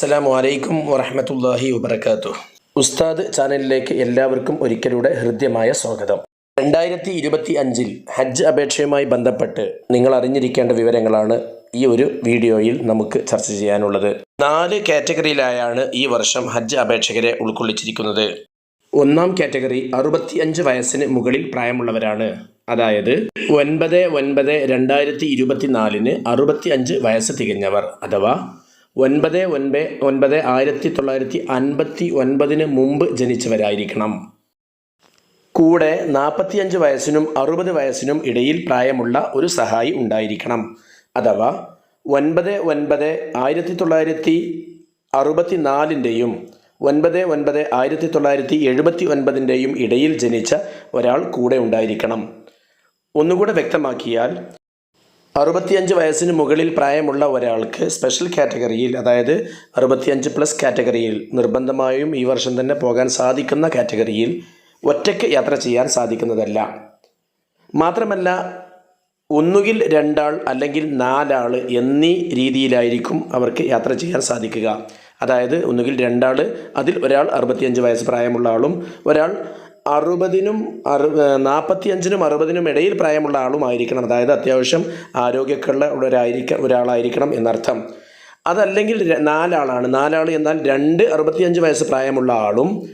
അസ്സലാമു അലൈക്കും വറഹമത്തല്ലാഹി വബർക്കാത്തു ഉസ്താദ് ചാനലിലേക്ക് എല്ലാവർക്കും ഒരിക്കലൂടെ ഹൃദ്യമായ സ്വാഗതം. രണ്ടായിരത്തി ഇരുപത്തി അഞ്ചിൽ ഹജ്ജ് അപേക്ഷയുമായി ബന്ധപ്പെട്ട് നിങ്ങൾ അറിഞ്ഞിരിക്കേണ്ട വിവരങ്ങളാണ് ഈ ഒരു വീഡിയോയിൽ നമുക്ക് ചർച്ച ചെയ്യാനുള്ളത്. നാല് കാറ്റഗറിയിലായാണ് ഈ വർഷം ഹജ്ജ് അപേക്ഷകരെ ഉൾക്കൊള്ളിച്ചിരിക്കുന്നത്. ഒന്നാം കാറ്റഗറി അറുപത്തിയഞ്ച് വയസ്സിന് മുകളിൽ പ്രായമുള്ളവരാണ്. അതായത് ഒൻപത് ഒൻപത് രണ്ടായിരത്തി ഇരുപത്തിനാലിന് അറുപത്തി അഞ്ച് വയസ്സ് തികഞ്ഞവർ അഥവാ ഒൻപത് ഒൻപത് ഒൻപത് ആയിരത്തി തൊള്ളായിരത്തി അൻപത്തി ഒൻപതിന് മുമ്പ് ജനിച്ചവരായിരിക്കണം. കൂടെ നാൽപ്പത്തിയഞ്ച് വയസ്സിനും അറുപത് വയസ്സിനും ഇടയിൽ പ്രായമുള്ള ഒരു സഹായി ഉണ്ടായിരിക്കണം. അഥവാ ഒൻപത് ഒൻപത് ആയിരത്തി തൊള്ളായിരത്തി അറുപത്തി നാലിന്റെയും ഒൻപത് ഒൻപത് ആയിരത്തി തൊള്ളായിരത്തി എഴുപത്തി ഒൻപതിന്റെയും ഇടയിൽ ജനിച്ച ഒരാൾ കൂടെ ഉണ്ടായിരിക്കണം. ഒന്നുകൂടെ വ്യക്തമാക്കിയാൽ അറുപത്തിയഞ്ച് വയസ്സിന് മുകളിൽ പ്രായമുള്ള ഒരാൾക്ക് സ്പെഷ്യൽ കാറ്റഗറിയിൽ അതായത് അറുപത്തിയഞ്ച് പ്ലസ് കാറ്റഗറിയിൽ നിർബന്ധമായും ഈ വർഷം തന്നെ പോകാൻ സാധിക്കുന്ന കാറ്റഗറിയിൽ ഒറ്റയ്ക്ക് യാത്ര ചെയ്യാൻ സാധിക്കുന്നതല്ല. മാത്രമല്ല ഒന്നുകിൽ രണ്ടാൾ അല്ലെങ്കിൽ നാലാൾ എന്നീ രീതിയിലായിരിക്കും അവർക്ക് യാത്ര ചെയ്യാൻ സാധിക്കുക. അതായത് ഒന്നുകിൽ രണ്ടാൾ അതിൽ ഒരാൾ അറുപത്തിയഞ്ച് വയസ്സ് പ്രായമുള്ള ആളും ഒരാൾ അറുപതിനും അറു നാൽപ്പത്തിയഞ്ചിനും അറുപതിനും ഇടയിൽ പ്രായമുള്ള ആളുമായിരിക്കണം. അതായത് അത്യാവശ്യം ആരോഗ്യക്കുള്ള ഒരായിരിക്ക ഒരാളായിരിക്കണം എന്നർത്ഥം. അതല്ലെങ്കിൽ നാലാളാണ്. നാലാൾ എന്നാൽ രണ്ട് അറുപത്തിയഞ്ച് വയസ്സ് പ്രായമുള്ള ആളും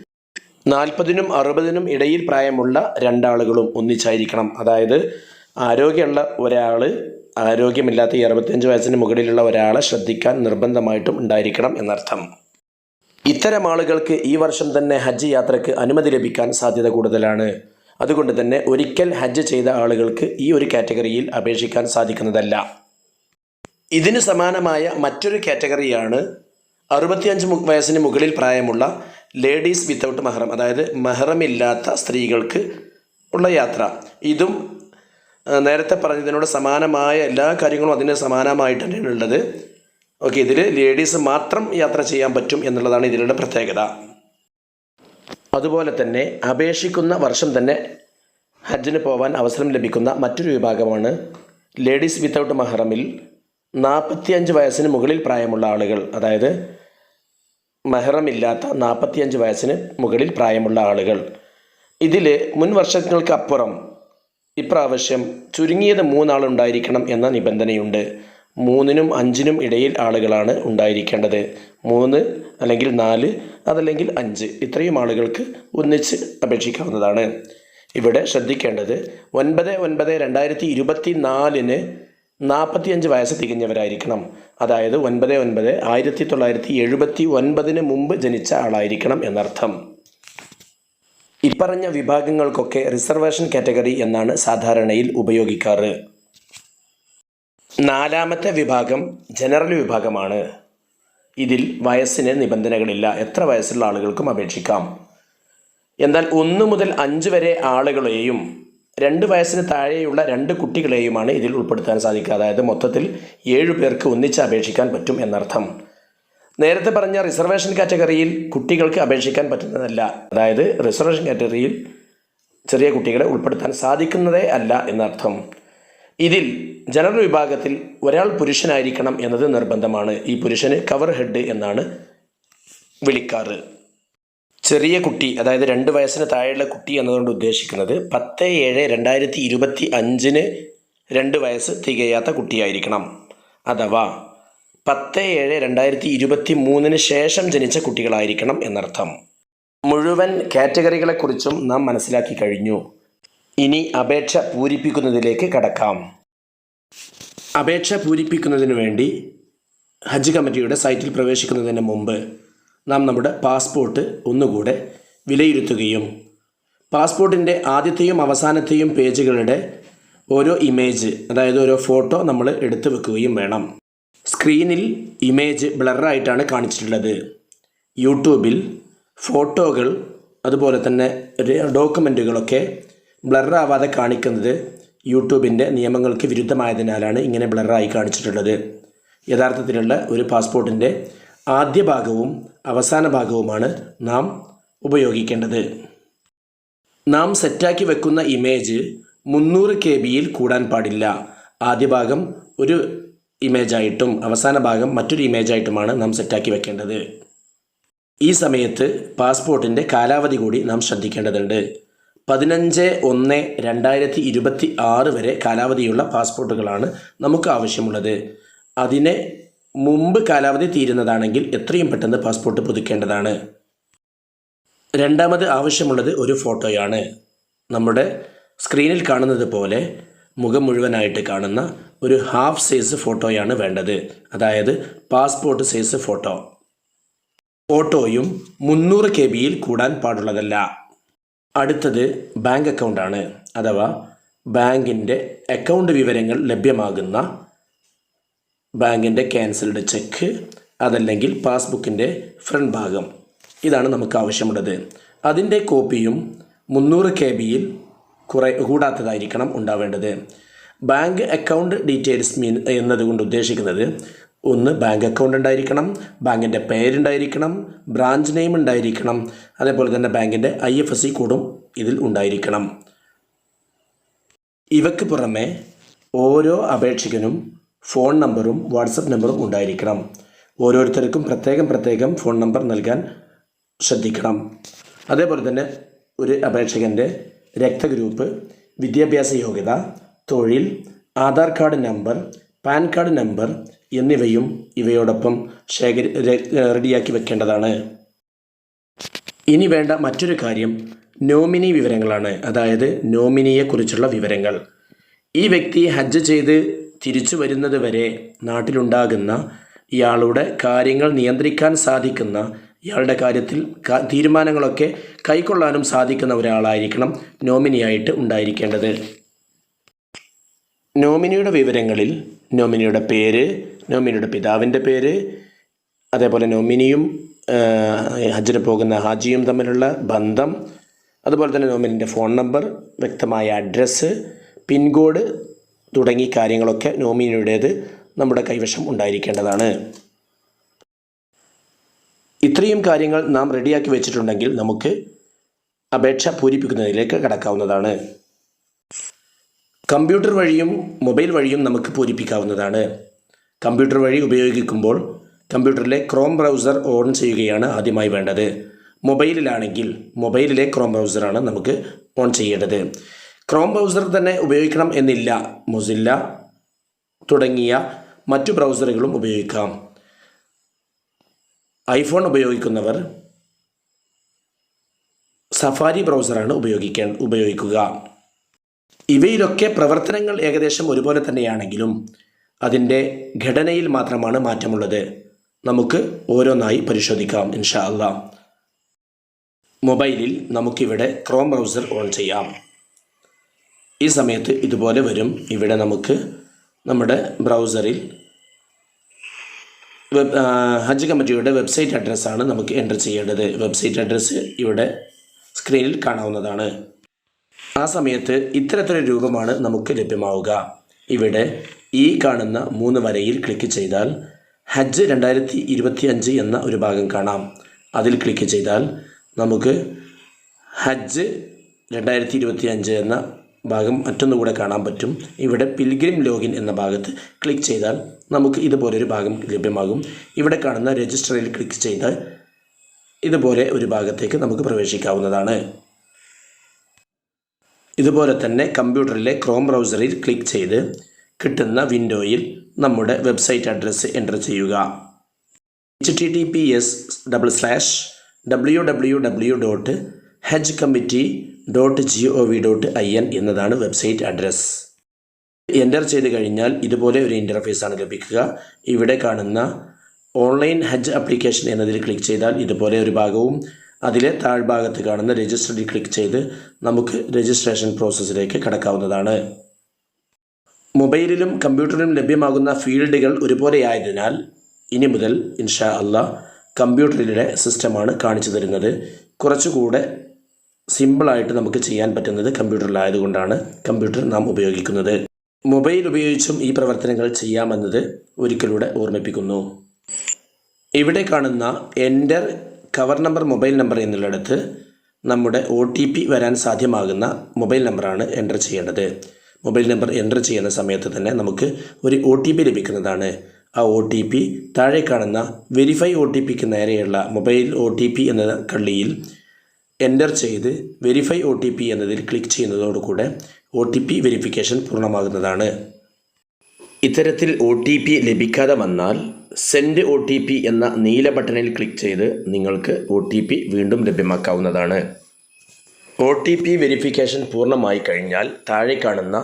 നാൽപ്പതിനും അറുപതിനും ഇടയിൽ പ്രായമുള്ള രണ്ടാളുകളും ഒന്നിച്ചായിരിക്കണം. അതായത് ആരോഗ്യമുള്ള ഒരാൾ ആരോഗ്യമില്ലാത്ത ഈ അറുപത്തിയഞ്ച് വയസ്സിന് മുകളിലുള്ള ഒരാളെ ശ്രദ്ധിക്കാൻ നിർബന്ധമായിട്ടും ഉണ്ടായിരിക്കണം എന്നർത്ഥം. ഇത്തരം ആളുകൾക്ക് ഈ വർഷം തന്നെ ഹജ്ജ് യാത്രയ്ക്ക് അനുമതി ലഭിക്കാൻ സാധ്യത കൂടുതലാണ്. അതുകൊണ്ട് തന്നെ ഒരിക്കൽ ഹജ്ജ് ചെയ്ത ആളുകൾക്ക് ഈ ഒരു കാറ്റഗറിയിൽ അപേക്ഷിക്കാൻ സാധിക്കുന്നതല്ല. ഇതിന് സമാനമായ മറ്റൊരു കാറ്റഗറിയാണ് അറുപത്തിയഞ്ച് വയസ്സിന് മുകളിൽ പ്രായമുള്ള ലേഡീസ് വിത്തൗട്ട് മഹറം അതായത് മഹറമില്ലാത്ത സ്ത്രീകൾക്ക് ഉള്ള യാത്ര. ഇതും നേരത്തെ പറഞ്ഞതിനോട് സമാനമായ എല്ലാ കാര്യങ്ങളും അതിന് സമാനമായിട്ട് തന്നെയാണ് ഉള്ളത്. ഓക്കെ ഇതിൽ ലേഡീസ് മാത്രം യാത്ര ചെയ്യാൻ പറ്റും എന്നുള്ളതാണ് ഇതിലുള്ള പ്രത്യേകത. അതുപോലെ തന്നെ അപേക്ഷിക്കുന്ന വർഷം തന്നെ ഹജ്ജിന് പോകാൻ അവസരം ലഭിക്കുന്ന മറ്റൊരു വിഭാഗമാണ് ലേഡീസ് വിത്തൗട്ട് മഹറമിൽ നാൽപ്പത്തിയഞ്ച് വയസ്സിന് മുകളിൽ പ്രായമുള്ള ആളുകൾ അതായത് മെഹറമില്ലാത്ത നാൽപ്പത്തിയഞ്ച് വയസ്സിന് മുകളിൽ പ്രായമുള്ള ആളുകൾ. ഇതിൽ മുൻ വർഷങ്ങൾക്കപ്പുറം ഇപ്രാവശ്യം ചുരുങ്ങിയത് മൂന്നാളുണ്ടായിരിക്കണം എന്ന നിബന്ധനയുണ്ട്. മൂന്നിനും അഞ്ചിനും ഇടയിൽ ആളുകളാണ് ഉണ്ടായിരിക്കേണ്ടത്. മൂന്ന് അല്ലെങ്കിൽ നാല് അതല്ലെങ്കിൽ അഞ്ച് ഇത്രയും ആളുകൾക്ക് ഒന്നിച്ച് അപേക്ഷിക്കാവുന്നതാണ്. ഇവിടെ ശ്രദ്ധിക്കേണ്ടത് ഒൻപത് ഒൻപത് രണ്ടായിരത്തി ഇരുപത്തി നാലിന് നാൽപ്പത്തിയഞ്ച് വയസ്സ് തികഞ്ഞവരായിരിക്കണം. അതായത് ഒൻപത് ഒൻപത് ആയിരത്തി തൊള്ളായിരത്തി എഴുപത്തി ഒൻപതിന് മുമ്പ് ജനിച്ച ആളായിരിക്കണം എന്നർത്ഥം. ഇപ്പറഞ്ഞ വിഭാഗങ്ങൾക്കൊക്കെ റിസർവേഷൻ കാറ്റഗറി എന്നാണ് സാധാരണയിൽ ഉപയോഗിക്കാറ്. നാലാമത്തെ വിഭാഗം ജനറൽ വിഭാഗമാണ്. ഇതിൽ വയസ്സിന് നിബന്ധനകളില്ല. എത്ര വയസ്സുള്ള ആളുകൾക്കും അപേക്ഷിക്കാം. എന്നാൽ ഒന്ന് മുതൽ അഞ്ച് വരെ ആളുകളെയും രണ്ട് വയസ്സിന് താഴെയുള്ള രണ്ട് കുട്ടികളെയുമാണ് ഇതിൽ ഉൾപ്പെടുത്താൻ സാധിക്കുക. അതായത് മൊത്തത്തിൽ ഏഴു പേർക്ക് ഒന്നിച്ച് അപേക്ഷിക്കാൻ പറ്റും എന്നർത്ഥം. നേരത്തെ പറഞ്ഞ റിസർവേഷൻ കാറ്റഗറിയിൽ കുട്ടികൾക്ക് അപേക്ഷിക്കാൻ പറ്റുന്നതല്ല. അതായത് റിസർവേഷൻ കാറ്റഗറിയിൽ ചെറിയ കുട്ടികളെ ഉൾപ്പെടുത്താൻ സാധിക്കുന്നതേ അല്ല എന്നർത്ഥം. ഇതിൽ ജനറൽ വിഭാഗത്തിൽ ഒരാൾ പുരുഷനായിരിക്കണം എന്നത് നിർബന്ധമാണ്. ഈ പുരുഷന് കവർ ഹെഡ് എന്നാണ് വിളിക്കാറ്. ചെറിയ കുട്ടി അതായത് രണ്ട് വയസ്സിന് താഴെയുള്ള കുട്ടി എന്നതുകൊണ്ട് ഉദ്ദേശിക്കുന്നത് പത്ത് ഏഴ് രണ്ടായിരത്തി ഇരുപത്തി അഞ്ചിന് രണ്ട് വയസ്സ് തികയാത്ത കുട്ടിയായിരിക്കണം. അഥവാ പത്ത് ഏഴ് രണ്ടായിരത്തി ഇരുപത്തി മൂന്നിന് ശേഷം ജനിച്ച കുട്ടികളായിരിക്കണം എന്നർത്ഥം. മുഴുവൻ കാറ്റഗറികളെക്കുറിച്ചും നാം മനസ്സിലാക്കി കഴിഞ്ഞു. ഇനി അപേക്ഷ പൂരിപ്പിക്കുന്നതിലേക്ക് കടക്കാം. അപേക്ഷ പൂരിപ്പിക്കുന്നതിന് വേണ്ടി ഹജ്ജ് കമ്മിറ്റിയുടെ സൈറ്റിൽ പ്രവേശിക്കുന്നതിന് മുമ്പ് നാം നമ്മുടെ പാസ്പോർട്ട് ഒന്നുകൂടെ വിലയിരുത്തുകയും പാസ്പോർട്ടിന്റെ ആദ്യത്തെയും അവസാനത്തെയും പേജുകളുടെ ഓരോ ഇമേജ് അതായത് ഓരോ ഫോട്ടോ നമ്മൾ എടുത്തു വെക്കുകയും വേണം. സ്ക്രീനിൽ ഇമേജ് ബ്ലറായിട്ടാണ് കാണിച്ചിട്ടുള്ളത്. യൂട്യൂബിൽ ഫോട്ടോകൾ അതുപോലെ തന്നെ ഡോക്യുമെന്റുകളൊക്കെ ബ്ലറാവാതെ കാണിക്കുന്നത് യൂട്യൂബിന്റെ നിയമങ്ങൾക്ക് വിരുദ്ധമായതിനാലാണ് ഇങ്ങനെ ബ്ലറായി കാണിച്ചിട്ടുള്ളത്. യഥാർത്ഥത്തിലുള്ള ഒരു പാസ്പോർട്ടിന്റെ ആദ്യ ഭാഗവും അവസാന ഭാഗവുമാണ് നാം ഉപയോഗിക്കേണ്ടത്. നാം സെറ്റാക്കി വെക്കുന്ന ഇമേജ് മുന്നൂറ് കെ ബിയിൽ കൂടാൻ പാടില്ല. ആദ്യ ഭാഗം ഒരു ഇമേജായിട്ടും അവസാന ഭാഗം മറ്റൊരു ഇമേജായിട്ടുമാണ് നാം സെറ്റാക്കി വെക്കേണ്ടത്. ഈ സമയത്ത് പാസ്പോർട്ടിന്റെ കാലാവധി കൂടി നാം ശ്രദ്ധിക്കേണ്ടതുണ്ട്. പതിനഞ്ച് ഒന്ന് രണ്ടായിരത്തി ഇരുപത്തി ആറ് വരെ കാലാവധിയുള്ള പാസ്പോർട്ടുകളാണ് നമുക്ക് ആവശ്യമുള്ളത്. അതിന് മുമ്പ് കാലാവധി തീരുന്നതാണെങ്കിൽ എത്രയും പെട്ടെന്ന് പാസ്പോർട്ട് പുതുക്കേണ്ടതാണ്. രണ്ടാമത് ആവശ്യമുള്ളത് ഒരു ഫോട്ടോയാണ്. നമ്മുടെ സ്ക്രീനിൽ കാണുന്നത് പോലെ മുഖം മുഴുവനായിട്ട് കാണുന്ന ഒരു ഹാഫ് സൈസ് ഫോട്ടോയാണ് വേണ്ടത്. അതായത് പാസ്പോർട്ട് സൈസ് ഫോട്ടോ. ഫോട്ടോയും മുന്നൂറ് കെ ബിയിൽ കൂടാൻ പാടുള്ളതല്ല. അടുത്തത് ബാങ്ക് അക്കൗണ്ടാണ് അഥവാ ബാങ്കിന്റെ അക്കൗണ്ട് വിവരങ്ങൾ ലഭ്യമാകുന്ന ബാങ്കിന്റെ ക്യാൻസൽഡ് ചെക്ക് അതല്ലെങ്കിൽ പാസ്ബുക്കിന്റെ ഫ്രണ്ട് ഭാഗം. ഇതാണ് നമുക്ക് ആവശ്യമുള്ളത്. അതിന്റെ കോപ്പിയും മുന്നൂറ് കെ ബിയിൽ കുറേ കൂടാത്തതായിരിക്കണം ഉണ്ടാവേണ്ടത്. ബാങ്ക് അക്കൗണ്ട് ഡീറ്റെയിൽസ് മീൻ എന്നതുകൊണ്ട് ഉദ്ദേശിക്കുന്നത് ഒന്ന് ബാങ്ക് അക്കൗണ്ട് ഉണ്ടായിരിക്കണം ബാങ്കിന്റെ പേരുണ്ടായിരിക്കണം ബ്രാഞ്ച് നെയിം ഉണ്ടായിരിക്കണം. അതേപോലെ തന്നെ ബാങ്കിന്റെ ഐ എഫ് എസ് സി കോഡും ഇതിൽ ഉണ്ടായിരിക്കണം. ഇവയ്ക്ക് പുറമെ ഓരോ അപേക്ഷകനും ഫോൺ നമ്പറും വാട്സപ്പ് നമ്പറും ഉണ്ടായിരിക്കണം. ഓരോരുത്തർക്കും പ്രത്യേകം പ്രത്യേകം ഫോൺ നമ്പർ നൽകാൻ ശ്രദ്ധിക്കണം. അതേപോലെ തന്നെ ഒരു അപേക്ഷകന്റെ രക്തഗ്രൂപ്പ് വിദ്യാഭ്യാസ യോഗ്യത തൊഴിൽ Aadhaar card number PAN card number എന്നിവയും ഇവയോടൊപ്പം ശേഖരി റെഡിയാക്കി വെക്കേണ്ടതാണ്. ഇനി വേണ്ട മറ്റൊരു കാര്യം നോമിനി വിവരങ്ങളാണ്. അതായത് നോമിനിയെക്കുറിച്ചുള്ള വിവരങ്ങൾ. ഈ വ്യക്തി ഹജ്ജ് ചെയ്ത് തിരിച്ചു വരുന്നത് വരെ നാട്ടിലുണ്ടാകുന്ന ഇയാളുടെ കാര്യങ്ങൾ നിയന്ത്രിക്കാൻ സാധിക്കുന്ന ഇയാളുടെ കാര്യത്തിൽ തീരുമാനങ്ങളൊക്കെ കൈക്കൊള്ളാനും സാധിക്കുന്ന ഒരാളായിരിക്കണം നോമിനിയായിട്ട് ഉണ്ടായിരിക്കേണ്ടത്. നോമിനിയുടെ വിവരങ്ങളിൽ നോമിനിയുടെ പേര് നോമിനിയുടെ പിതാവിന്റെ പേര് അതേപോലെ നോമിനിയും ഹജ്ജിന് പോകുന്ന ഹാജിയും തമ്മിലുള്ള ബന്ധം അതുപോലെ തന്നെ നോമിനിന്റെ ഫോൺ നമ്പർ വ്യക്തമായ അഡ്രസ്സ് പിൻകോഡ് തുടങ്ങി കാര്യങ്ങളൊക്കെ നോമിനിയുടേത് നമ്മുടെ കൈവശം ഉണ്ടായിരിക്കേണ്ടതാണ്. ഇത്രയും കാര്യങ്ങൾ നാം റെഡിയാക്കി വെച്ചിട്ടുണ്ടെങ്കിൽ നമുക്ക് അപേക്ഷ പൂരിപ്പിക്കുന്നതിലേക്ക് കടക്കാവുന്നതാണ്. കമ്പ്യൂട്ടർ വഴിയും മൊബൈൽ വഴിയും നമുക്ക് പൂരിപ്പിക്കാവുന്നതാണ്. കമ്പ്യൂട്ടർ വഴി ഉപയോഗിക്കുമ്പോൾ കമ്പ്യൂട്ടറിലെ ക്രോം ബ്രൗസർ ഓൺ ചെയ്യുകയാണ് ആദ്യമായി വേണ്ടത്. മൊബൈലിലാണെങ്കിൽ മൊബൈലിലെ ക്രോം ബ്രൗസറാണ് നമുക്ക് ഓൺ ചെയ്യേണ്ടത്. ക്രോം ബ്രൗസർ തന്നെ ഉപയോഗിക്കണം എന്നില്ല. മൊസില്ല തുടങ്ങിയ മറ്റു ബ്രൗസറുകളും ഉപയോഗിക്കാം. ഐഫോൺ ഉപയോഗിക്കുന്നവർ സഫാരി ബ്രൗസറാണ് ഉപയോഗിക്കാൻ ഉപയോഗിക്കുക. ഇവയിലൊക്കെ പ്രവർത്തനങ്ങൾ ഏകദേശം ഒരുപോലെ തന്നെയാണെങ്കിലും അതിന്റെ ഘടനയിൽ മാത്രമാണ് മാറ്റമുള്ളത്. നമുക്ക് ഓരോന്നായി പരിശോധിക്കാം ഇൻഷാ അല്ലാ. മൊബൈലിൽ നമുക്കിവിടെ ക്രോം ബ്രൗസർ ഓൺ ചെയ്യാം. ഈ സമയത്ത് ഇതുപോലെ വരും. ഇവിടെ നമുക്ക് നമ്മുടെ ബ്രൗസറിൽ വെബ് ഹജ്ജ് കമ്മിറ്റിയുടെ വെബ്സൈറ്റ് അഡ്രസ്സാണ് നമുക്ക് എന്റർ ചെയ്യേണ്ടത്. വെബ്സൈറ്റ് അഡ്രസ്സ് ഇവിടെ സ്ക്രീനിൽ കാണാവുന്നതാണ്. ആ സമയത്ത് ഇത്തരത്തിലൊരു രൂപമാണ് നമുക്ക് ലഭ്യമാവുക. ഇവിടെ ഈ കാണുന്ന മൂന്ന് വരയിൽ ക്ലിക്ക് ചെയ്താൽ ഹജ്ജ് രണ്ടായിരത്തി ഇരുപത്തി അഞ്ച് എന്ന ഒരു ഭാഗം കാണാം. അതിൽ ക്ലിക്ക് ചെയ്താൽ നമുക്ക് ഹജ്ജ് രണ്ടായിരത്തി ഇരുപത്തി അഞ്ച് എന്ന ഭാഗം മറ്റൊന്നുകൂടെ കാണാൻ പറ്റും. ഇവിടെ പിൽഗ്രിം ലോഗിൻ എന്ന ഭാഗത്ത് ക്ലിക്ക് ചെയ്താൽ നമുക്ക് ഇതുപോലൊരു ഭാഗം ലഭ്യമാകും. ഇവിടെ കാണുന്ന രജിസ്റ്ററിൽ ക്ലിക്ക് ചെയ്താൽ ഇതുപോലെ ഒരു ഭാഗത്തേക്ക് നമുക്ക് പ്രവേശിക്കാവുന്നതാണ്. ഇതുപോലെ തന്നെ കമ്പ്യൂട്ടറിലെ ക്രോം ബ്രൗസറിൽ ക്ലിക്ക് ചെയ്ത് കിട്ടുന്ന വിൻഡോയിൽ നമ്മുടെ വെബ്സൈറ്റ് അഡ്രസ്സ് എന്റർ ചെയ്യുക. H T T P S double slash W W W dot haj committee dot G O V dot I N എന്നതാണ് വെബ്സൈറ്റ് അഡ്രസ്സ് എന്റർ ചെയ്ത് കഴിഞ്ഞാൽ ഇതുപോലെ ഒരു ഇന്റർഫേസ് ആണ് ലഭിക്കുക. ഇവിടെ കാണുന്ന ഓൺലൈൻ ഹജ്ജ് അപ്ലിക്കേഷൻ എന്നതിൽ ക്ലിക്ക് ചെയ്താൽ ഇതുപോലെ ഒരു ഭാഗവും അതിലെ താഴ്ഭാഗത്ത് കാണുന്ന രജിസ്റ്ററിൽ ക്ലിക്ക് ചെയ്ത് നമുക്ക് രജിസ്ട്രേഷൻ പ്രോസസ്സിലേക്ക് കടക്കാവുന്നതാണ്. മൊബൈലിലും കമ്പ്യൂട്ടറിലും ലഭ്യമാകുന്ന ഫീൽഡുകൾ ഒരുപോലെയായതിനാൽ ഇനി മുതൽ ഇൻഷാ അല്ല കമ്പ്യൂട്ടറിലെ സിസ്റ്റമാണ് കാണിച്ചു തരുന്നത്. കുറച്ചുകൂടെ സിമ്പിളായിട്ട് നമുക്ക് ചെയ്യാൻ പറ്റുന്നത് കമ്പ്യൂട്ടറിലായതുകൊണ്ടാണ് കമ്പ്യൂട്ടർ നാം ഉപയോഗിക്കുന്നത്. മൊബൈൽ ഉപയോഗിച്ചും ഈ പ്രവർത്തനങ്ങൾ ചെയ്യാമെന്നത് ഒരിക്കലൂടെ ഓർമ്മിപ്പിക്കുന്നു. ഇവിടെ കാണുന്ന enter cover number mobile number എന്നുള്ളിടത്ത് നമ്മുടെ ഒ വരാൻ സാധ്യമാകുന്ന മൊബൈൽ നമ്പറാണ് എന്റർ ചെയ്യേണ്ടത്. മൊബൈൽ നമ്പർ എന്റർ ചെയ്യുന്ന സമയത്ത് തന്നെ നമുക്ക് ഒരു ഒ ലഭിക്കുന്നതാണ്. ആ ഒ ടി പി താഴെ കാണുന്ന വെരിഫൈ ഒ ടി പിക്ക് നേരെയുള്ള മൊബൈൽ ഒ ടി പി എന്ന കള്ളിയിൽ എന്റർ ചെയ്ത് വെരിഫൈ ഒ ടി പി എന്നതിൽ ക്ലിക്ക് ചെയ്യുന്നതോടുകൂടെ ഒ ടി പി വെരിഫിക്കേഷൻ പൂർണമാകുന്നതാണ്. ഇത്തരത്തിൽ ഒ ടി പി ലഭിക്കാതെ വന്നാൽ സെൻഡ് ഒ ടി പി എന്ന നീല ബട്ടണിൽ ക്ലിക്ക് ചെയ്ത് നിങ്ങൾക്ക് ഒ ടി പി വീണ്ടും ലഭ്യമാക്കാവുന്നതാണ്. ഒ ടി പി വെരിഫിക്കേഷൻ പൂർണമായി കഴിഞ്ഞാൽ താഴെ കാണുന്ന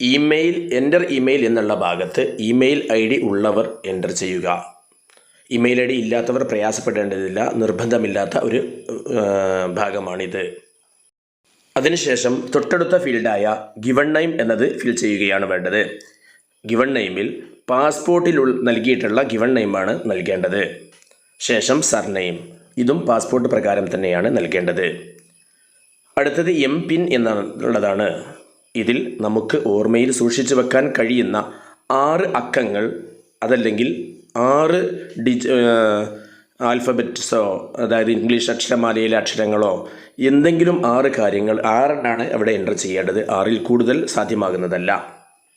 ഇമെയിൽ എന്റർ ഇമെയിൽ എന്നുള്ള ഭാഗത്ത് ഇമെയിൽ ഐ ഡി ഉള്ളവർ എന്റർ ചെയ്യുക. ഇമെയിൽ ഐ ഡി ഇല്ലാത്തവർ പ്രയാസപ്പെടേണ്ടതില്ല. നിർബന്ധമില്ലാത്ത ഒരു ഭാഗമാണിത്. അതിനുശേഷം തൊട്ടടുത്ത ഫീൽഡായ ഗിവൺ നെയിം എന്നത് ഫിൽ ചെയ്യുകയാണ് വേണ്ടത്. ഗിവൺ നെയിമിൽ പാസ്പോർട്ടിൽ നൽകിയിട്ടുള്ള ഗിവൺ നെയിമാണ് നൽകേണ്ടത്. ശേഷം സർനെയിം ഇതും പാസ്പോർട്ട് പ്രകാരം തന്നെയാണ് നൽകേണ്ടത്. അടുത്തത് എം പിൻ എന്നുള്ളതാണ്. ഇതിൽ നമുക്ക് ഓർമ്മയിൽ സൂക്ഷിച്ചു വെക്കാൻ കഴിയുന്ന ആറ് അക്കങ്ങൾ അതല്ലെങ്കിൽ ആറ് ഡിജ് ആൽഫബറ്റ്സോ അതായത് ഇംഗ്ലീഷ് അക്ഷരമാലയിലെ അക്ഷരങ്ങളോ എന്തെങ്കിലും ആറ് കാര്യങ്ങൾ ആറെണ്ണാണ് അവിടെ എന്റർ ചെയ്യേണ്ടത്. ആറിൽ കൂടുതൽ സാധ്യമാകുന്നതല്ല.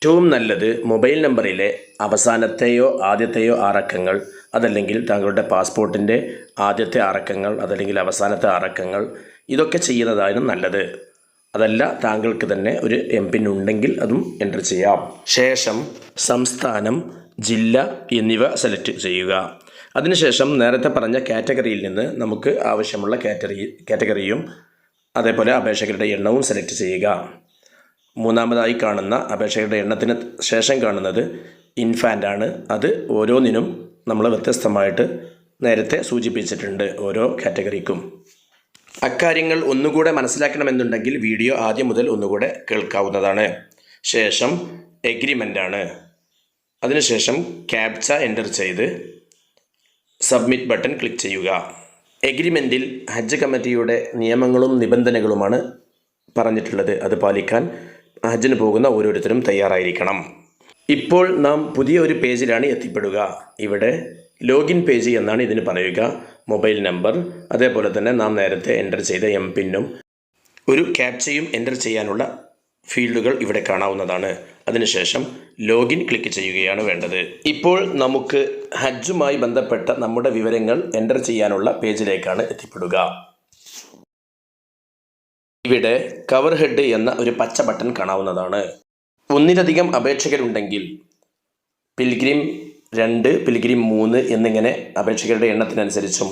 ഏറ്റവും നല്ലത് മൊബൈൽ നമ്പറിലെ അവസാനത്തെയോ ആദ്യത്തെയോ ആറക്കങ്ങൾ അതല്ലെങ്കിൽ താങ്കളുടെ പാസ്പോർട്ടിന്റെ ആദ്യത്തെ ആറക്കങ്ങൾ അതല്ലെങ്കിൽ അവസാനത്തെ ആറക്കങ്ങൾ ഇതൊക്കെ ചെയ്യുന്നതാണ് നല്ലത്. അതല്ല താങ്കൾക്ക് തന്നെ ഒരു എം പിൻ ഉണ്ടെങ്കിൽ അതും എന്റർ ചെയ്യാം. ശേഷം സംസ്ഥാനം ജില്ല എന്നിവ സെലക്ട് ചെയ്യുക. അതിനുശേഷം നേരത്തെ പറഞ്ഞ കാറ്റഗറിയിൽ നിന്ന് നമുക്ക് ആവശ്യമുള്ള കാറ്റഗറി കാറ്റഗറിയും അതേപോലെ അപേക്ഷകരുടെ എണ്ണവും സെലക്ട് ചെയ്യുക. മൂന്നാമതായി കാണുന്ന അപേക്ഷകരുടെ എണ്ണത്തിന് ശേഷം കാണുന്നത് ഇൻഫാന്റ് ആണ്. അത് ഓരോന്നിനും നമ്മൾ വ്യത്യസ്തമായിട്ട് നേരത്തെ സൂചിപ്പിച്ചിട്ടുണ്ട് ഓരോ കാറ്റഗറിക്കും അക്കാര്യങ്ങൾ ഒന്നുകൂടെ മനസ്സിലാക്കണമെന്നുണ്ടെങ്കിൽ വീഡിയോ ആദ്യം മുതൽ ഒന്നുകൂടെ കേൾക്കാവുന്നതാണ്. ശേഷം എഗ്രിമെന്റ് ആണ് അതിനുശേഷം ക്യാപ്ച എന്റർ ചെയ്ത് സബ്മിറ്റ് ബട്ടൺ ക്ലിക്ക് ചെയ്യുക. എഗ്രിമെന്റിൽ ഹജ്ജ് കമ്മിറ്റിയുടെ നിയമങ്ങളും നിബന്ധനകളുമാണ് പറഞ്ഞിട്ടുള്ളത്. അത് പാലിക്കാൻ ഹജ്ജിന് പോകുന്ന ഓരോരുത്തരും തയ്യാറായിരിക്കണം. ഇപ്പോൾ നാം പുതിയ ഒരു പേജിലാണ് എത്തിപ്പെടുക. ഇവിടെ ലോഗിൻ പേജ് എന്നാണ് ഇതിന് പറയുക. മൊബൈൽ നമ്പർ അതേപോലെ തന്നെ നാം നേരത്തെ എന്റർ ചെയ്ത എം പിന്നും ഒരു ക്യാപ്ചയും എന്റർ ചെയ്യാനുള്ള ഫീൽഡുകൾ ഇവിടെ കാണാവുന്നതാണ്. അതിനുശേഷം ലോഗിൻ ക്ലിക്ക് ചെയ്യുകയാണ് വേണ്ടത്. ഇപ്പോൾ നമുക്ക് ഹജ്ജുമായി ബന്ധപ്പെട്ട നമ്മുടെ വിവരങ്ങൾ എന്റർ ചെയ്യാനുള്ള പേജിലേക്കാണ് എത്തിപ്പെടുക. ഇവിടെ കവർ ഹെഡ് എന്ന ഒരു പച്ച ബട്ടൺ കാണാവുന്നതാണ്. ഒന്നിലധികം അപേക്ഷകരുണ്ടെങ്കിൽ പിൽഗ്രിം രണ്ട് പിൽഗ്രിം മൂന്ന് എന്നിങ്ങനെ അപേക്ഷകരുടെ എണ്ണത്തിനനുസരിച്ചും.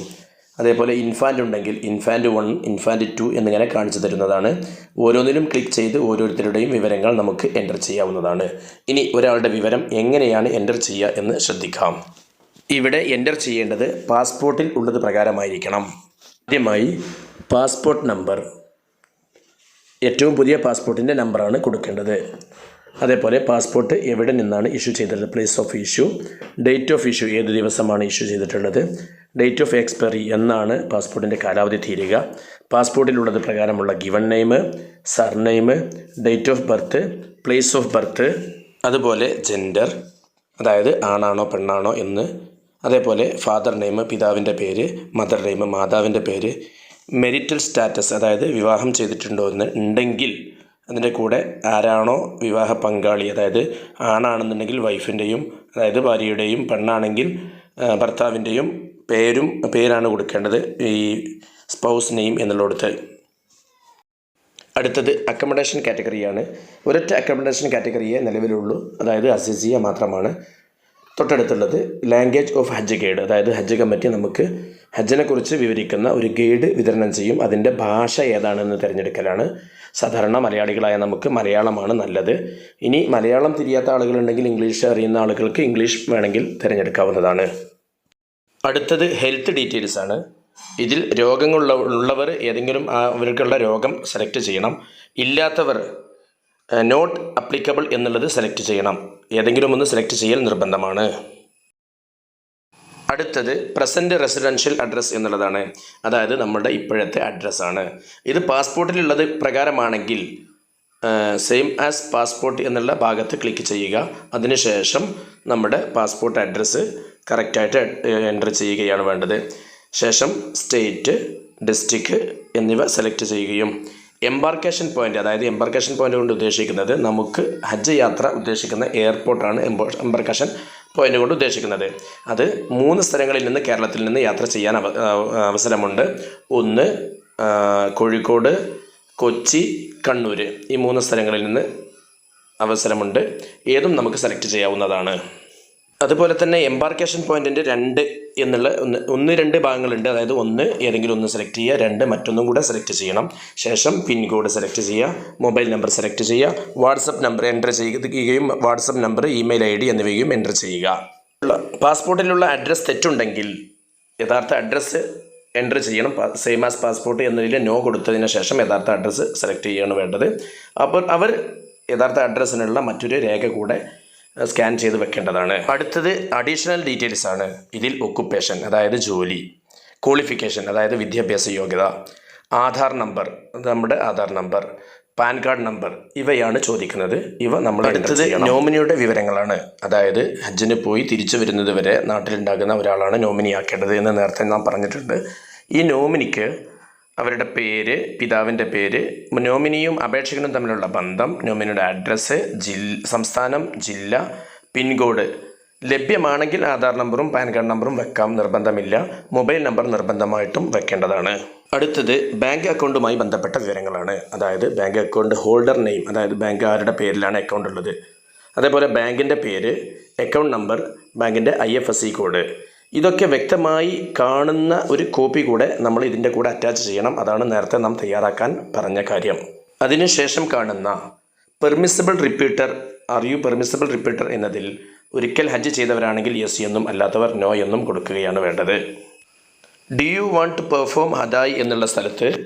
അതേപോലെ ഇൻഫാന്റ് ഉണ്ടെങ്കിൽ ഇൻഫാന്റ് വൺ ഇൻഫാന്റ് ടു എന്നിങ്ങനെ കാണിച്ചു തരുന്നതാണ്. ഓരോന്നിലും ക്ലിക്ക് ചെയ്ത് ഓരോരുത്തരുടെയും വിവരങ്ങൾ നമുക്ക് എന്റർ ചെയ്യാവുന്നതാണ്. ഇനി ഒരാളുടെ വിവരം എങ്ങനെയാണ് എന്റർ ചെയ്യുക എന്ന് ശ്രദ്ധിക്കാം. ഇവിടെ എന്റർ ചെയ്യേണ്ടത് പാസ്പോർട്ടിൽ ഉള്ളത് പ്രകാരമായിരിക്കണം. ആദ്യമായി പാസ്പോർട്ട് നമ്പർ ഏറ്റവും പുതിയ പാസ്പോർട്ടിന്റെ നമ്പറാണ് കൊടുക്കേണ്ടത്. അതേപോലെ പാസ്പോർട്ട് എവിടെ നിന്നാണ് ഇഷ്യൂ ചെയ്തിട്ടുള്ളത്? Place of issue date of issue ഏത് ദിവസമാണ് ഇഷ്യൂ ചെയ്തിട്ടുള്ളത്? ഡേറ്റ് ഓഫ് എക്സ്പയറി എന്നാണ് പാസ്പോർട്ടിന്റെ കാലാവധി തീരുക. പാസ്പോർട്ടിലുള്ളത് പ്രകാരമുള്ള given name surname date of birth place of birth അതുപോലെ ജെൻഡർ അതായത് ആണാണോ പെണ്ണാണോ എന്ന് അതേപോലെ ഫാദർ നെയിം പിതാവിന്റെ പേര് മദർ നെയിം മാതാവിന്റെ പേര് മെരിറ്റൽ സ്റ്റാറ്റസ് അതായത് വിവാഹം ചെയ്തിട്ടുണ്ടോ എന്ന് ഉണ്ടെങ്കിൽ അതിന്റെ കൂടെ ആരാണോ വിവാഹ പങ്കാളി അതായത് ആണാണെന്നുണ്ടെങ്കിൽ വൈഫിന്റെയും അതായത് ഭാര്യയുടെയും പെണ്ണാണെങ്കിൽ ഭർത്താവിന്റെയും പേരും പേരാണ് കൊടുക്കേണ്ടത് ഈ സ്പൗസ് നെയിം എന്നുള്ളിടത്ത്. അടുത്തത് അക്കമഡേഷൻ കാറ്റഗറിയാണ് ഒരൊറ്റ അക്കമഡേഷൻ കാറ്റഗറിയെ നിലവിലുള്ളൂ. അതായത് അസിസിയ മാത്രമാണ്. തൊട്ടടുത്തുള്ളത് ലാംഗ്വേജ് ഓഫ് ഹജ്ജ് ഗൈഡ് അതായത് ഹജ്ജ് കമ്മിറ്റി നമുക്ക് ഹജ്ജിനെക്കുറിച്ച് വിവരിക്കുന്ന ഒരു ഗൈഡ് വിതരണം ചെയ്യും. അതിന്റെ ഭാഷ ഏതാണെന്ന് തിരഞ്ഞെടുക്കലാണ്. സാധാരണ മലയാളികളായ നമുക്ക് മലയാളമാണ് നല്ലത്. ഇനി മലയാളം തിരിയാത്ത ആളുകളുണ്ടെങ്കിൽ ഇംഗ്ലീഷ് അറിയുന്ന ആളുകൾക്ക് ഇംഗ്ലീഷ് വേണമെങ്കിൽ തിരഞ്ഞെടുക്കാവുന്നതാണ്. അടുത്തത് ഹെൽത്ത് ഡീറ്റെയിൽസ് ആണ്. ഇതിൽ രോഗങ്ങളുള്ള ഉള്ളവർ ഏതെങ്കിലും അവർക്കുള്ള രോഗം സെലക്ട് ചെയ്യണം. ഇല്ലാത്തവർ നോട്ട് അപ്ലിക്കബിൾ എന്നുള്ളത് സെലക്ട് ചെയ്യണം. ഏതെങ്കിലും ഒന്ന് സെലക്ട് ചെയ്യൽ നിർബന്ധമാണ്. അടുത്തത് പ്രസന്റ് റെസിഡൻഷ്യൽ അഡ്രസ്സ് എന്നുള്ളതാണ്. അതായത് നമ്മുടെ ഇപ്പോഴത്തെ അഡ്രസ്സാണ് ഇത് പാസ്പോർട്ടിലുള്ളത് പ്രകാരമാണെങ്കിൽ സെയിം ആസ് പാസ്പോർട്ട് എന്നുള്ള ഭാഗത്ത് ക്ലിക്ക് ചെയ്യുക. അതിനുശേഷം നമ്മുടെ പാസ്പോർട്ട് അഡ്രസ്സ് കറക്റ്റായിട്ട് എന്റർ ചെയ്യുകയാണ് വേണ്ടത്. ശേഷം സ്റ്റേറ്റ് ഡിസ്ട്രിക്ട് എന്നിവ സെലക്ട് ചെയ്യുകയും എംബാർക്കേഷൻ പോയിന്റ് അതായത് എംബാർക്കേഷൻ പോയിന്റ് കൊണ്ട് ഉദ്ദേശിക്കുന്നത് നമുക്ക് ഹജ്ജ് യാത്ര ഉദ്ദേശിക്കുന്ന എയർപോർട്ടാണ് എംബാർക്കേഷൻ പോയിന്റ് കൊണ്ട് ഉദ്ദേശിക്കുന്നത്. അത് മൂന്ന് സ്ഥലങ്ങളിൽ നിന്ന് കേരളത്തിൽ നിന്ന് യാത്ര ചെയ്യാൻ അവ അവസരമുണ്ട്. ഒന്ന് കോഴിക്കോട് കൊച്ചി കണ്ണൂർ ഈ മൂന്ന് സ്ഥലങ്ങളിൽ നിന്ന് അവസരമുണ്ട്. ഏതും നമുക്ക് സെലക്ട് ചെയ്യാവുന്നതാണ്. അതുപോലെ തന്നെ എംബാർക്കേഷൻ പോയിന്റിന്റെ രണ്ട് എന്നുള്ള ഒന്ന് ഒന്ന് രണ്ട് ഭാഗങ്ങളുണ്ട്. അതായത് ഒന്ന് ഏതെങ്കിലും ഒന്ന് സെലക്ട് ചെയ്യുക രണ്ട് മറ്റൊന്നും കൂടെ സെലക്ട് ചെയ്യണം. ശേഷം പിൻ കോഡ് സെലക്ട് ചെയ്യുക മൊബൈൽ നമ്പർ സെലക്ട് ചെയ്യുക വാട്സപ്പ് നമ്പർ എന്റർ ചെയ്യുകയും WhatsApp number email I D എന്നിവയും എന്റർ ചെയ്യുക. പാസ്പോർട്ടിലുള്ള അഡ്രസ്സ് തെറ്റുണ്ടെങ്കിൽ യഥാർത്ഥ അഡ്രസ്സ് എന്റർ ചെയ്യണം. സെയിം ആസ് പാസ്പോർട്ട് എന്നതിൽ നോ കൊടുത്തതിന് ശേഷം യഥാർത്ഥ അഡ്രസ്സ് സെലക്ട് ചെയ്യുകയാണ് വേണ്ടത്. അപ്പോൾ അവർ യഥാർത്ഥ അഡ്രസ്സിനുള്ള മറ്റൊരു രേഖ കൂടെ സ്കാൻ ചെയ്ത് വെക്കേണ്ടതാണ്. അടുത്തത് അഡീഷണൽ ഡീറ്റെയിൽസ് ആണ്. ഇതിൽ ഒക്കുപ്പേഷൻ അതായത് ജോലി ക്വാളിഫിക്കേഷൻ അതായത് വിദ്യാഭ്യാസ യോഗ്യത ആധാർ നമ്പർ നമ്മുടെ Aadhaar number PAN card number ഇവയാണ് ചോദിക്കുന്നത്. ഇവ നമ്മൾ അടുത്തത് നോമിനിയുടെ വിവരങ്ങളാണ്. അതായത് ഹജ്ജിന് പോയി തിരിച്ചു വരുന്നത് വരെ നാട്ടിലുണ്ടാകുന്ന ഒരാളാണ് നോമിനി ആക്കേണ്ടത് എന്ന് നേരത്തെ നാം പറഞ്ഞിട്ടുണ്ട്. ഈ നോമിനിക്ക് അവരുടെ പേര് പിതാവിന്റെ പേര് നോമിനിയും അപേക്ഷകനും തമ്മിലുള്ള ബന്ധം നോമിനിയുടെ അഡ്രസ്സ് ജില്ല സംസ്ഥാനം ജില്ല പിൻകോഡ്. ലഭ്യമാണെങ്കിൽ ആധാർ നമ്പറും പാൻ കാർഡ് നമ്പറും വെക്കാം നിർബന്ധമില്ല. മൊബൈൽ നമ്പർ നിർബന്ധമായിട്ടും വെക്കേണ്ടതാണ്. അടുത്തത് ബാങ്ക് അക്കൗണ്ടുമായി ബന്ധപ്പെട്ട വിവരങ്ങളാണ്. അതായത് ബാങ്ക് അക്കൗണ്ട് ഹോൾഡർ നെയിം അതായത് ബാങ്ക് ആരുടെ പേരിലാണ് അക്കൗണ്ട് ഉള്ളത് അതേപോലെ ബാങ്കിന്റെ പേര് അക്കൗണ്ട് നമ്പർ ബാങ്കിന്റെ ഐ കോഡ്. ഇതൊക്കെ വ്യക്തമായി കാണുന്ന ഒരു കോപ്പി കൂടെ നമ്മൾ ഇതിന്റെ കൂടെ അറ്റാച്ച് ചെയ്യണം. അതാണ് നേരത്തെ നാം തയ്യാറാക്കാൻ പറഞ്ഞ കാര്യം. അതിനുശേഷം കാണുന്ന permissible repeater are you permissible repeater എന്നതിൽ ഒരിക്കൽ ഹജ്ജ് ചെയ്തവരാണെങ്കിൽ യെസ് എന്നും അല്ലാത്തവർ നോ എന്നും കൊടുക്കുകയാണ് വേണ്ടത്. Do you want to perform ഹദായി എന്നുള്ള സ്ഥലത്ത്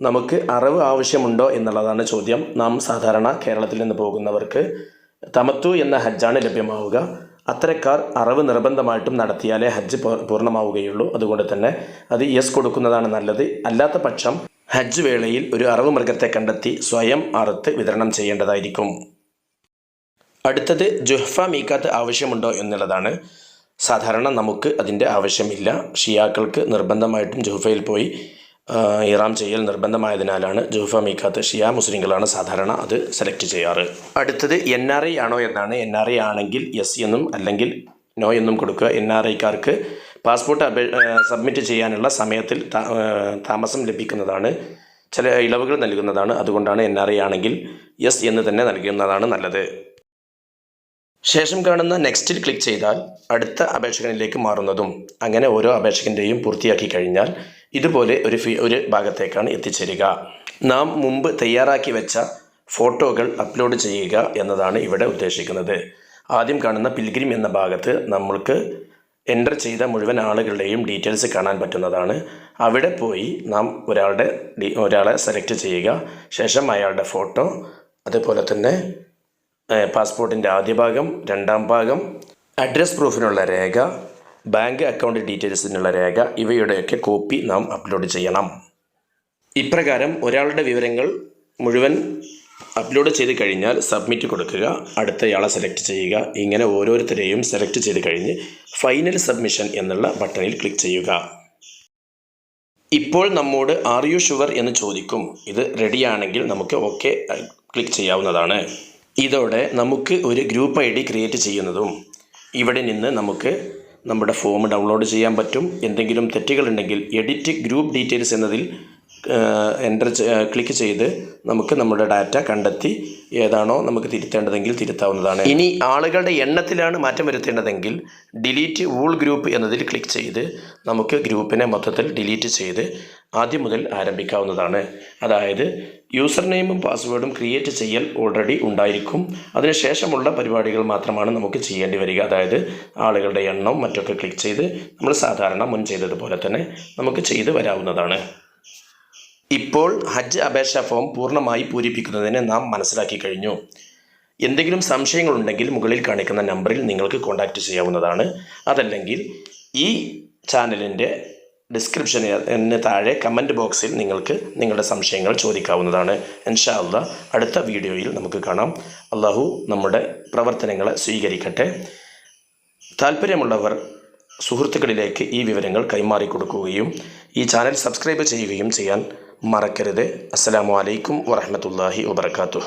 നമുക്ക് അറിവ് ആവശ്യമുണ്ടോ എന്നുള്ളതാണ് ചോദ്യം. നാം സാധാരണ കേരളത്തിൽ നിന്ന് പോകുന്നവർക്ക് തമത്തു എന്ന ഹജ്ജാണ് ലഭ്യമാവുക. അത്തരക്കാർ അറിവ് നിർബന്ധമായിട്ടും നടത്തിയാലേ ഹജ്ജ് പൂർണമാവുകയുള്ളൂ. അതുകൊണ്ട് തന്നെ അത് യെസ് കൊടുക്കുന്നതാണ് നല്ലത്. അല്ലാത്ത പക്ഷം ഹജ്ജ് വേളയിൽ ഒരു അറിവ് മൃഗത്തെ കണ്ടെത്തി സ്വയം അറുത്ത് വിതരണം ചെയ്യേണ്ടതായിരിക്കും. അടുത്തത് ജുഹ്ഫ മീക്കാത്ത് ആവശ്യമുണ്ടോ എന്നുള്ളതാണ്. സാധാരണ നമുക്ക് അതിന്റെ ആവശ്യമില്ല. ഷിയാക്കൾക്ക് നിർബന്ധമായിട്ടും ജുഹ്ഫയിൽ പോയി ഇറാം ചെയ്യൽ നിർബന്ധമായതിനാലാണ് ജൂഫ മീക്കാത്ത് ഷിയ മുസ്ലിങ്ങളാണ് സാധാരണ അത് സെലക്ട് ചെയ്യാറ്. അടുത്തത് എൻ ആർ ഐ ആണോ എന്നാണ് എൻ ആർ ഐ ആണെങ്കിൽ യെസ് എന്നും അല്ലെങ്കിൽ നോ എന്നും കൊടുക്കുക. എൻ ആർ ഐക്കാർക്ക് പാസ്പോർട്ട് അപേ സബ്മിറ്റ് ചെയ്യാനുള്ള സമയത്തിൽ താമസം ലഭിക്കുന്നതാണ്. ചില ഇളവുകൾ നൽകുന്നതാണ്. അതുകൊണ്ടാണ് എൻ ആർ ഐ ആണെങ്കിൽ യെസ് എന്ന് തന്നെ നൽകുന്നതാണ് നല്ലത്. ശേഷം കാണുന്ന നെക്സ്റ്റിൽ ക്ലിക്ക് ചെയ്താൽ അടുത്ത അപേക്ഷകനിലേക്ക് മാറുന്നതും അങ്ങനെ ഓരോ അപേക്ഷകന്റെയും പൂർത്തിയാക്കി കഴിഞ്ഞാൽ ഇതുപോലെ ഒരു ഫീ ഒരു ഭാഗത്തേക്കാണ് എത്തിച്ചേരുക. നാം മുമ്പ് തയ്യാറാക്കി വെച്ച ഫോട്ടോകൾ അപ്ലോഡ് ചെയ്യുക എന്നതാണ് ഇവിടെ ഉദ്ദേശിക്കുന്നത്. ആദ്യം കാണുന്ന പിൽഗ്രിം എന്ന ഭാഗത്ത് നമ്മൾക്ക് എന്റർ ചെയ്ത മുഴുവൻ ആളുകളുടെയും ഡീറ്റെയിൽസ് കാണാൻ പറ്റുന്നതാണ്. അവിടെ പോയി നാം ഒരാളുടെ ഒരാളെ സെലക്ട് ചെയ്യുക. ശേഷം അയാളുടെ ഫോട്ടോ അതുപോലെ തന്നെ പാസ്പോർട്ടിന്റെ ആദ്യ ഭാഗം രണ്ടാം ഭാഗം അഡ്രസ് പ്രൂഫിനുള്ള രേഖ ബാങ്ക് അക്കൗണ്ട് ഡീറ്റെയിൽസിനുള്ള രേഖ ഇവയുടെയൊക്കെ കോപ്പി നാം അപ്ലോഡ് ചെയ്യണം. ഇപ്രകാരം ഒരാളുടെ വിവരങ്ങൾ മുഴുവൻ അപ്ലോഡ് ചെയ്ത് കഴിഞ്ഞാൽ സബ്മിറ്റ് കൊടുക്കുക അടുത്തയാളെ സെലക്ട് ചെയ്യുക ഇങ്ങനെ ഓരോരുത്തരെയും സെലക്ട് ചെയ്ത് കഴിഞ്ഞ് ഫൈനൽ സബ്മിഷൻ എന്നുള്ള ബട്ടണിൽ ക്ലിക്ക് ചെയ്യുക. ഇപ്പോൾ നമ്മോട് ആർ യു ഷുവർ എന്ന് ചോദിക്കും. ഇത് റെഡിയാണെങ്കിൽ നമുക്ക് ഓക്കെ ക്ലിക്ക് ചെയ്യാവുന്നതാണ്. ഇതോടെ നമുക്ക് ഒരു ഗ്രൂപ്പ് ഐ ഡി ക്രിയേറ്റ് ചെയ്യുന്നതും ഇവിടെ നിന്ന് നമുക്ക് നമ്മുടെ ഫോം ഡൗൺലോഡ് ചെയ്യാൻ പറ്റും. എന്തെങ്കിലും തെറ്റുകളുണ്ടെങ്കിൽ എഡിറ്റ് ഗ്രൂപ്പ് ഡീറ്റെയിൽസ് എന്നതിൽ എന്റർ ക്ലിക്ക് ചെയ്ത് നമുക്ക് നമ്മുടെ ഡാറ്റ കണ്ടെത്തി ഏതാണോ നമുക്ക് തിരുത്തേണ്ടതെങ്കിൽ തിരുത്താവുന്നതാണ്. ഇനി ആളുകളുടെ എണ്ണത്തിലാണ് മാറ്റം വരുത്തേണ്ടതെങ്കിൽ ഡിലീറ്റ് വൂൾ ഗ്രൂപ്പ് എന്നതിൽ ക്ലിക്ക് ചെയ്ത് നമുക്ക് ഗ്രൂപ്പിനെ മൊത്തത്തിൽ ഡിലീറ്റ് ചെയ്ത് ആദ്യം മുതൽ ആരംഭിക്കാവുന്നതാണ്. അതായത് യൂസർ നെയിമും പാസ്വേഡും ക്രിയേറ്റ് ചെയ്യൽ ഓൾറെഡി ഉണ്ടായിരിക്കും. അതിനുശേഷമുള്ള പരിപാടികൾ മാത്രമാണ് നമുക്ക് ചെയ്യേണ്ടി വരിക. അതായത് ആളുകളുടെ എണ്ണം മറ്റൊക്കെ ക്ലിക്ക് ചെയ്ത് നമ്മൾ സാധാരണ മുൻ ചെയ്തതുപോലെ തന്നെ നമുക്ക് ചെയ്ത് വരാവുന്നതാണ്. ഇപ്പോൾ ഹജ്ജ് അപേക്ഷാ ഫോം പൂർണമായി പൂരിപ്പിക്കുന്നതിന് നാം മനസ്സിലാക്കി കഴിഞ്ഞു. എന്തെങ്കിലും സംശയങ്ങളുണ്ടെങ്കിൽ മുകളിൽ കാണിക്കുന്ന നമ്പറിൽ നിങ്ങൾക്ക് കോൺടാക്റ്റ് ചെയ്യാവുന്നതാണ്. അതല്ലെങ്കിൽ ഈ ചാനലിന്റെ ഡിസ്ക്രിപ്ഷന് താഴെ കമന്റ് ബോക്സിൽ നിങ്ങൾക്ക് നിങ്ങളുടെ സംശയങ്ങൾ ചോദിക്കാവുന്നതാണ്. ഇൻഷാ അല്ല അടുത്ത വീഡിയോയിൽ നമുക്ക് കാണാം. അള്ളാഹു നമ്മുടെ പ്രവർത്തനങ്ങളെ സ്വീകരിക്കട്ടെ. താല്പര്യമുള്ളവർ സുഹൃത്തുക്കളിലേക്ക് ഈ വിവരങ്ങൾ കൈമാറി കൊടുക്കുകയും ഈ ചാനൽ സബ്സ്ക്രൈബ് ചെയ്യുകയും ചെയ്യാൻ മറക്കരുത്. അസ്സാം വലൈക്കും വറഹമത്തല്ലാഹി വബർക്കാത്തു